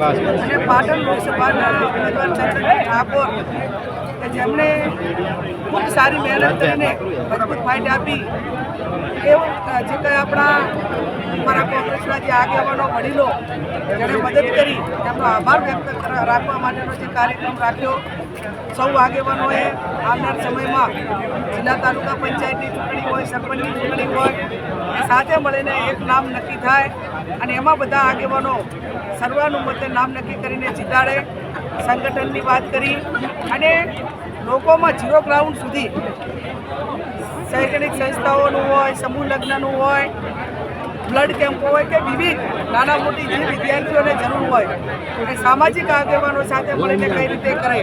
અને પાટણ લોકસભાના ઉમેદવાર ઠાકોર. કે જેમણે ખૂબ સારી મહેનત કરીને મજબૂત ફાઇટ આપી. એવું જે કંઈ આપણા અમારા કોંગ્રેસના જે આગેવાનો, વડીલો જેણે મદદ કરી, તેમનો આભાર વ્યક્ત રાખવા માટેનો જે કાર્યક્રમ રાખ્યો. સૌ આગેવાનોએ આવનાર સમયમાં જિલ્લા તાલુકા પંચાયતની ચૂંટણી હોય, સરપંચની ચૂંટણી હોય, એ સાથે મળીને એક નામ નક્કી થાય અને એમાં બધા આગેવાનો સર્વાનુમતે નામ નક્કી કરીને જીતાડે. સંગઠનની વાત કરી અને લોકોમાં ઝીરો ગ્રાઉન્ડ સુધી શૈક્ષણિક સંસ્થાઓનું હોય, સમૂહ લગ્નનું હોય બ્લડ કેમ્પ હોય કે વિવિધ નાના મોટી જે વિદ્યાર્થીઓને જરૂર હોય અને સામાજિક આગેવાનો સાથે મળીને કઈ રીતે કરે,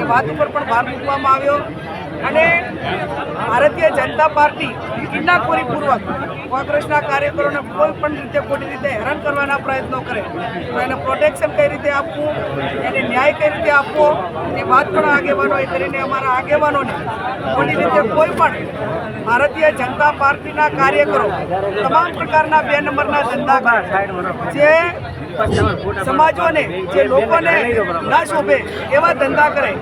એ વાત ઉપર પણ ભાર મૂકવામાં આવ્યો. અને ભારતીય જનતા પાર્ટી કિન્નાખોરીપૂર્વક કોંગ્રેસના કાર્યકરોને કોઈ પણ રીતે ખોટી રીતે હેરાન કરવાના પ્રયત્નો કરે, તો એને પ્રોટેક્શન કઈ રીતે આપવું, એને ન્યાય કઈ રીતે આપવો, એ વાત પણ આગેવાનોએ કરીને અમારા આગેવાનોને ખોટી રીતે કોઈ પણ ભારતીય જનતા પાર્ટીના કાર્યકરો તમામ પ્રકારના બે નંબરના ધંધા જે સમાજોને, જે લોકોને ના શોભે એવા ધંધા કરે.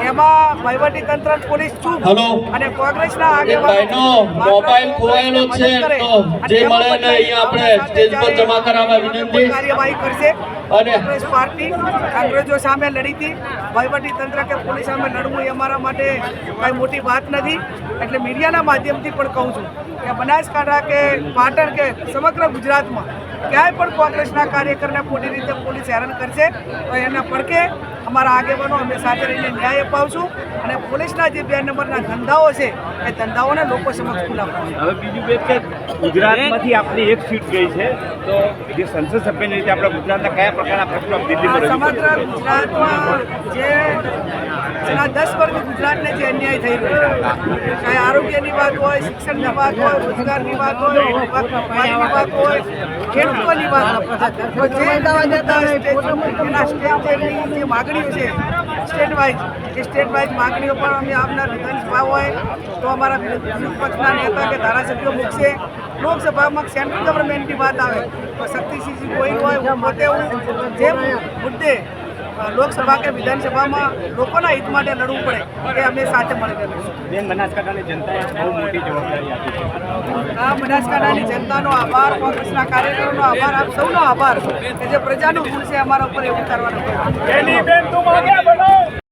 એમાં વહીવટી તંત્ર પોલીસ ચૂપ. અને કોંગ્રેસના ભાઈનો મોબાઈલ ખોવાયેલો છે તો જે મળે ને અહીંયા આપણે સ્ટેજ પર જમા કરાવવા વિનંતી. કાર્યવાહી કરશે. અને- કોંગ્રેસ પાર્ટી અંગ્રેજો સામે લડી હતી. વહીવટી તંત્ર કે પોલીસ સામે લડવું એ અમારા માટે કઈ મોટી વાત નથી. એટલે મીડિયાના માધ્યમથી પણ કહું છું કે બનાસકાંઠા કે પાટણ કે સમગ્ર ગુજરાતમાં ક્યાંય પણ કોંગ્રેસના કાર્યકરને ખોટી રીતે પોલીસ હેરાન કરશે તો એના પડકે અમારા આગેવાનો અમે સાથે રહીને ન્યાય અપાવશું અને પોલીસના જે બે નંબરના ધંધાઓ છે એ ધંધાઓને લોકો સમક્ષ ખુલ્લા પાડશે હવે બીજું બે કે ગુજરાતમાંથી આપની એક સીટ ગઈ છે તો જે સંસદ સભ્યની રીતે આપણે ગુજરાતના કયા પ્રકારના પ્રશ્નો? સમગ્ર ગુજરાતમાં જે દસ ગુજરાતને જે અન્યાય થઈ રહ્યો છે. ચાહે આરોગ્યની વાત હોય, શિક્ષણની વાત હોય, રોજગારની વાત હોય વિભાગની વાત હોય, ખેડૂતોની વાત તો જે સ્ટેટ- જે માગણીઓ છે સ્ટેટ વાઇઝ એ સ્ટેટ વાઇઝ માગણીઓ પણ અમે આપનાર વિધાનસભા હોય, તો અમારા પક્ષના નેતા કે ધારાસભ્યો મૂકશે. લોકસભામાં સેન્ટ્રલ ગવર્મેન્ટની વાત આવે, તો શક્તિસિંહજી ગોહિલ હોય, હું પોતે હું, જે મુદ્દે લોકસભા કે વિધાનસભામાં લોકોના હિત માટે લડવું પડે એ અમે સાથે મળીને લડીશું બેન બનાસકાંઠાની જનતાએ બહુ મોટી જવાબદારી આપી છે. આ બનાસકાંઠાની જનતાનો આભાર કોંગ્રેસના કાર્યકરોનો આભાર આપ સૌનો આભાર કે જે પ્રજાનું ભૂલ છે અમારા ઉપર એવું કરવાનું બેન તું માગ્યા બનો